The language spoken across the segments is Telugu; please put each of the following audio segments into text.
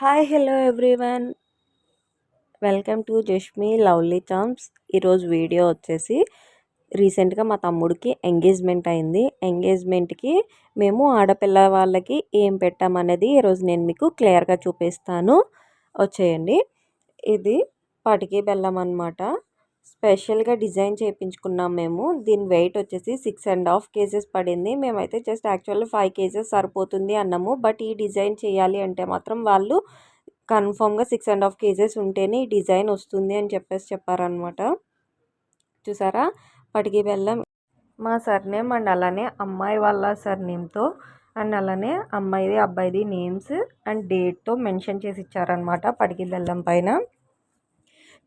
Hi hello everyone welcome to Jashmi lovely charms ఈరోజు వీడియో వచ్చేసి రీసెంట్గా మా తమ్ముడికి ఎంగేజ్మెంట్ అయింది. ఎంగేజ్మెంట్కి మేము ఆడపిల్ల వాళ్ళకి ఏం పెట్టామనేది ఈరోజు నేను మీకు క్లియర్గా చూపిస్తాను. వచ్చేయండి. ఇది పటికి బెల్లం అనమాట స్పెషల్గా డిజైన్ చేయించుకున్నాం మేము. దీని వెయిట్ వచ్చేసి సిక్స్ అండ్ హాఫ్ కేజెస్ పడింది. మేమైతే జస్ట్ యాక్చువల్లీ ఫైవ్ కేజెస్ సరిపోతుంది అన్నాము. బట్ ఈ డిజైన్ చేయాలి అంటే మాత్రం వాళ్ళు కన్ఫామ్గా సిక్స్ అండ్ హాఫ్ కేజెస్ ఉంటేనే ఈ డిజైన్ వస్తుంది అని చెప్పేసి చెప్పారనమాట చూసారా? పటికి బెల్లం మా సర్నేమ్ అండ్ అలానే అమ్మాయి వాళ్ళ సర్నేమ్తో అండ్ అలానే అమ్మాయిది అబ్బాయిది నేమ్స్ అండ్ డేట్తో మెన్షన్ చేసి ఇచ్చారనమాట పటికి బెల్లం పైన.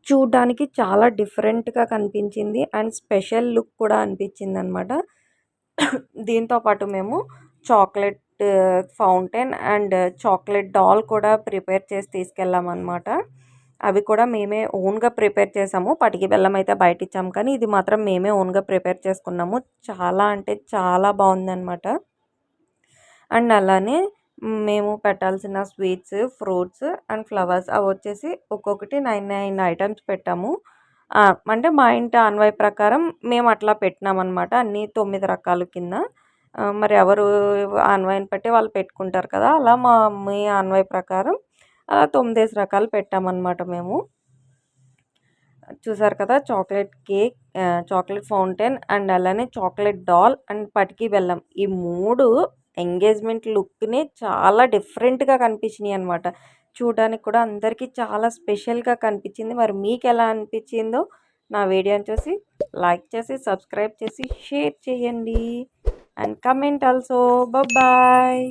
చూడ్డానికి చాలా డిఫరెంట్గా కనిపించింది. అండ్ స్పెషల్ లుక్ కూడా అనిపించింది అనమాట దీంతో పాటు మేము chocolate fountain and chocolate doll కూడా ప్రిపేర్ చేసి తీసుకెళ్ళామన్నమాట అవి కూడా మేమే ఓన్గా ప్రిపేర్ చేసాము. పటికి బెల్లం అయితే బయట ఇచ్చాము కానీ ఇది మాత్రం మేమే ఓన్గా ప్రిపేర్ చేసుకున్నాము. చాలా అంటే చాలా బాగుందన్నమాట అండ్ అలానే మేము పెట్టాల్సిన స్వీట్స్ ఫ్రూట్స్ అండ్ ఫ్లవర్స్ అవి వచ్చేసి ఒక్కొక్కటి నైన్ నైన్ ఐటమ్స్ పెట్టాము. అంటే మా ఇంటి అన్వయ ప్రకారం మేము అట్లా పెట్టినాం అనమాట అన్ని తొమ్మిది రకాల కింద. మరి ఎవరు అన్వయం బట్టి వాళ్ళు పెట్టుకుంటారు కదా అలా మా మీ అన్వయ ప్రకారం అలా తొమ్మిదేసి రకాలు పెట్టామన్నమాట మేము. చూసారు కదా chocolate cake chocolate fountain and అలానే చాక్లెట్ డాల్ అండ్ పటికి బెల్లం. ఈ మూడు ఎంగేజ్మెంట్ లుక్నే చాలా డిఫరెంట్గా కనిపించినాయి అనమాట చూడడానికి కూడా అందరికీ చాలా స్పెషల్గా కనిపించింది. మరి మీకు ఎలా అనిపించిందో నా వీడియోని చూసి లైక్ చేసి సబ్స్క్రైబ్ చేసి షేర్ చేయండి. And comment also. బాయ్